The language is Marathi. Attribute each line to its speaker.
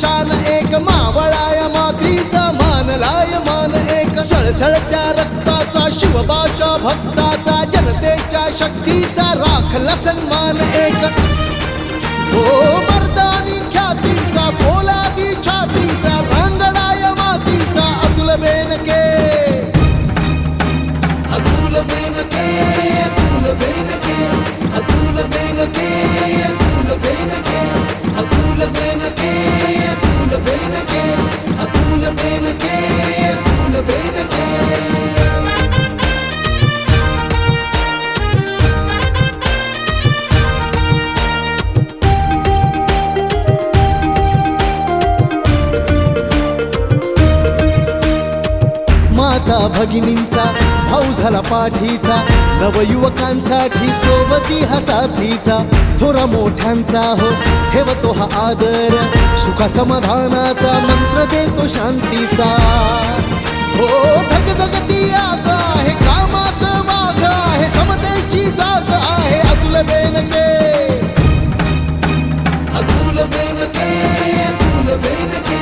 Speaker 1: शान एक मावळाय मातीचा मानलाय मान एक सळसळत्या रक्ताचा शिवबाच्या भक्ताचा जनतेच्या शक्तीचा राखला सन्मान एक हो मर्दानी ख्यातीचा पोलादी छातीचा रांगडाय मातीचा अतुल बेनके अतुल बेनके. माता भगिनींचा भाऊ झाला पाठीचा नवयुवकांसाठी सोबती हा साथीचा. थोरा मोठ्यांचा हो ठेवतो हा आदर सुखा समाधानाचा मंत्र देतो शांतीचा. हो धगधगती आग आहे कामात माग आहे समतेची जाग आहे अतुल बेनके. अतुल बेनके अतुल बेनके